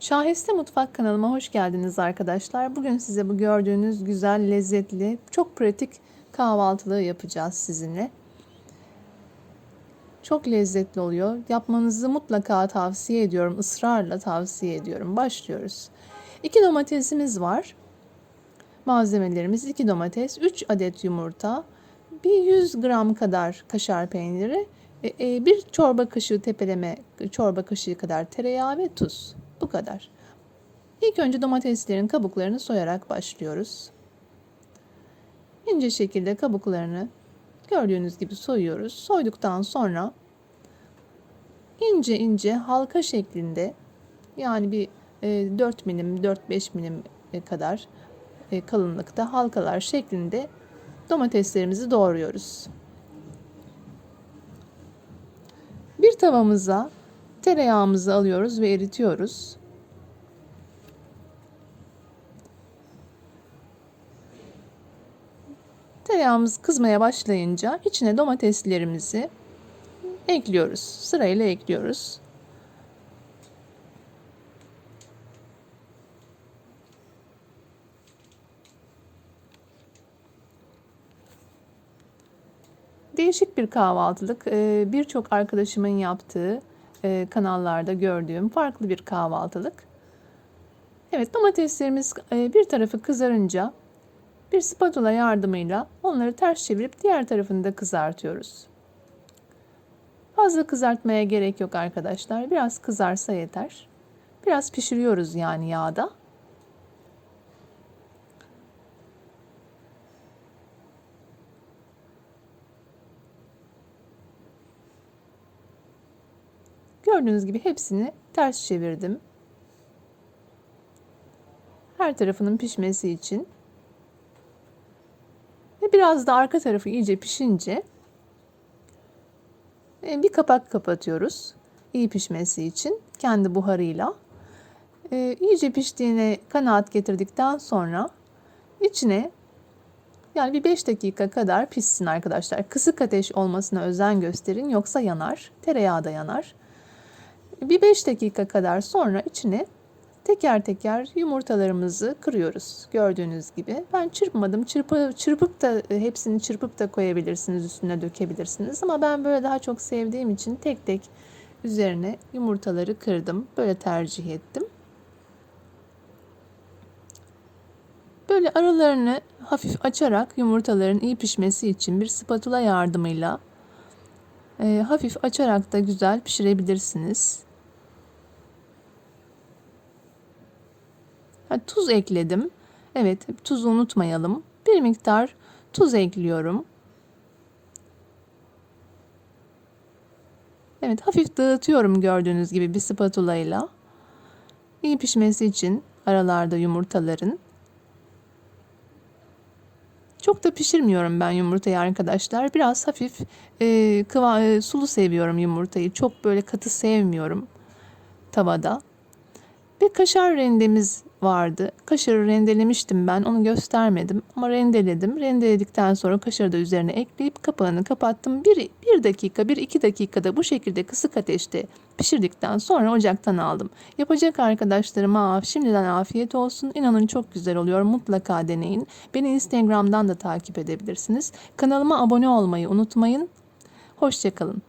Şahiste Mutfak kanalıma hoş geldiniz arkadaşlar. Bugün size bu gördüğünüz güzel, lezzetli, çok pratik kahvaltılığı yapacağız sizinle. Çok lezzetli oluyor. Yapmanızı mutlaka tavsiye ediyorum. ısrarla tavsiye ediyorum. Başlıyoruz. 2 domatesimiz var. Malzemelerimiz 2 domates, 3 adet yumurta, bir 100 gram kadar kaşar peyniri, e, e, bir çorba kaşığı tepeleme çorba kaşığı kadar tereyağı ve tuz. Bu kadar. İlk önce domateslerin kabuklarını soyarak başlıyoruz. İnce şekilde kabuklarını gördüğünüz gibi soyuyoruz. Soyduktan sonra ince ince halka şeklinde yani bir 4 milim 4-5 milim kadar e, kalınlıkta halkalar şeklinde domateslerimizi doğruyoruz. Bir tavamıza tereyağımızı alıyoruz ve eritiyoruz. Tereyağımız kızmaya başlayınca içine domateslerimizi ekliyoruz. Sırayla ekliyoruz. Değişik bir kahvaltılık. Birçok arkadaşımın yaptığı kanallarda gördüğüm farklı bir kahvaltılık. Evet domateslerimiz bir tarafı kızarınca bir spatula yardımıyla onları ters çevirip diğer tarafını da kızartıyoruz. Fazla kızartmaya gerek yok arkadaşlar. Biraz kızarsa yeter. Biraz pişiriyoruz yani yağda. Gördüğünüz gibi hepsini ters çevirdim. Her tarafının pişmesi için. Ve biraz da arka tarafı iyice pişince e, bir kapak kapatıyoruz. İyi pişmesi için kendi buharıyla. E, iyice piştiğine kanaat getirdikten sonra içine yani bir 5 dakika kadar pişsin arkadaşlar. Kısık ateş olmasına özen gösterin yoksa yanar. Tereyağı da yanar. Bir 5 dakika kadar sonra içine teker teker yumurtalarımızı kırıyoruz. Gördüğünüz gibi. Ben çırpmadım. Çırpı, çırpıp da hepsini çırpıp da koyabilirsiniz. Üstüne dökebilirsiniz. Ama ben böyle daha çok sevdiğim için tek tek üzerine yumurtaları kırdım. Böyle tercih ettim. Böyle aralarını hafif açarak yumurtaların iyi pişmesi için bir spatula yardımıyla e, hafif açarak da güzel pişirebilirsiniz. Tuz ekledim. Evet tuzu unutmayalım. Bir miktar tuz ekliyorum. Evet hafif dağıtıyorum gördüğünüz gibi bir spatula ile. İyi pişmesi için aralarda yumurtaların. Çok da pişirmiyorum ben yumurtayı arkadaşlar. Biraz hafif e, kıva, e, sulu seviyorum yumurtayı. Çok böyle katı sevmiyorum tavada. Kaşar rendemiz vardı. Kaşarı rendelemiştim ben. Onu göstermedim ama rendeledim. Rendeledikten sonra kaşarı da üzerine ekleyip kapağını kapattım. Bir, bir dakika, bir iki dakikada bu şekilde kısık ateşte pişirdikten sonra ocaktan aldım. Yapacak arkadaşlarıma şimdiden afiyet olsun. İnanın çok güzel oluyor. Mutlaka deneyin. Beni Instagram'dan da takip edebilirsiniz. Kanalıma abone olmayı unutmayın. Hoşçakalın.